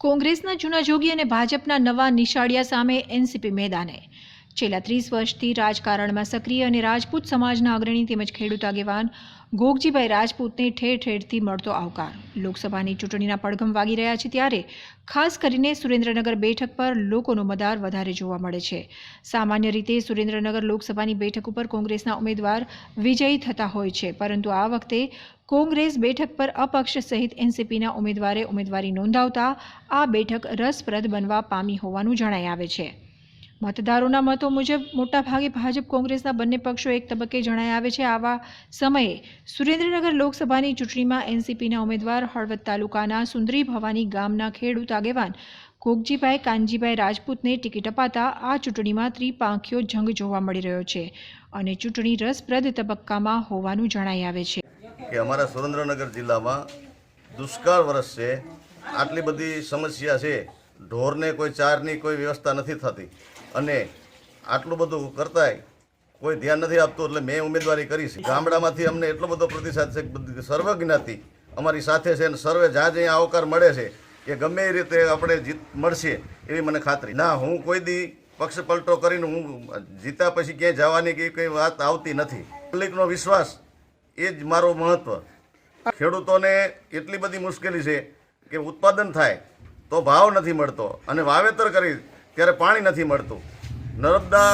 કોંગ્રેસના જૂના જોગી અને ભાજપના નવા નિશાળિયા સામે એનસીપી મેદાને છેલ્લા ત્રીસ વર્ષથી રાજકારણમાં સક્રિય અને રાજપૂત સમાજના અગ્રણી તેમજ ખેડૂત આગેવાન ગોગજીભાઈ રાજપૂતને ઠેર ઠેરથી મળતો આવકાર. લોકસભાની ચૂંટણીના પડઘમ વાગી રહ્યા છે ત્યારે ખાસ કરીને સુરેન્દ્રનગર બેઠક પર લોકોનો મદાર વધારે જોવા મળે છે. સામાન્ય રીતે સુરેન્દ્રનગર લોકસભાની બેઠક ઉપર કોંગ્રેસના ઉમેદવાર વિજયી થતા હોય છે, પરંતુ આ વખતે કોંગ્રેસ બેઠક પર અપક્ષ સહિત એનસીપીના ઉમેદવારે ઉમેદવારી નોંધાવતા આ બેઠક રસપ્રદ બનવા પામી હોવાનું જણાઈ આવે છે. મતદારોના મતો મુજબ, મોટાભાગે ભાજપ કોંગ્રેસના બંને પક્ષો એક તબક્કે જણાઈ આવે છે. આવા સમયે સુરેન્દ્રનગર લોકસભાની ચૂંટણીમાં એનસીપીના ઉમેદવાર હળવદ તાલુકાના સુંદરી ભવાની ગામના ખેડૂત આગેવાન કોકજીભાઈ કાનજીભાઈ રાજપૂતને ટિકિટ અપાતા આ ચૂંટણીમાં ત્રિપાંખીયો જંગ જોવા મળી રહ્યો છે અને ચૂંટણી રસપ્રદ તબક્કામાં હોવાનું જણાઈ આવે છે. કે અમારા સુરેન્દ્રનગર જિલ્લામાં દુષ્કાળ વરસ છે આટલી બધી સમસ્યા છે. ઢોરને કોઈ ચારની કોઈ વ્યવસ્થા નથી થતી. અને આટલું બધું કરતાંય કોઈ ધ્યાન નથી આપતું, એટલે મેં ઉમેદવારી કરી છે. ગામડામાંથી અમને એટલો બધો પ્રતિસાદ છે સર્વ અમારી સાથે છે અને સર્વે જ્યાં જ્યાં આવકાર મળે છે કે ગમે એ રીતે આપણે જીત મળશે એવી મને ખાતરી. ના, હું કોઈ દી પક્ષ પલટો કરીને હું જીતા પછી ક્યાંય જવાની કે કંઈ વાત આવતી નથી. પબ્લિકનો વિશ્વાસ એ જ મારો મહત્વ. ખેડૂતોને એટલી બધી મુશ્કેલી છે કે ઉત્પાદન થાય તો ભાવ નથી મળતો. અને વાવેતર કરી ત્યારે પાણી નથી મળતું. નર્મદા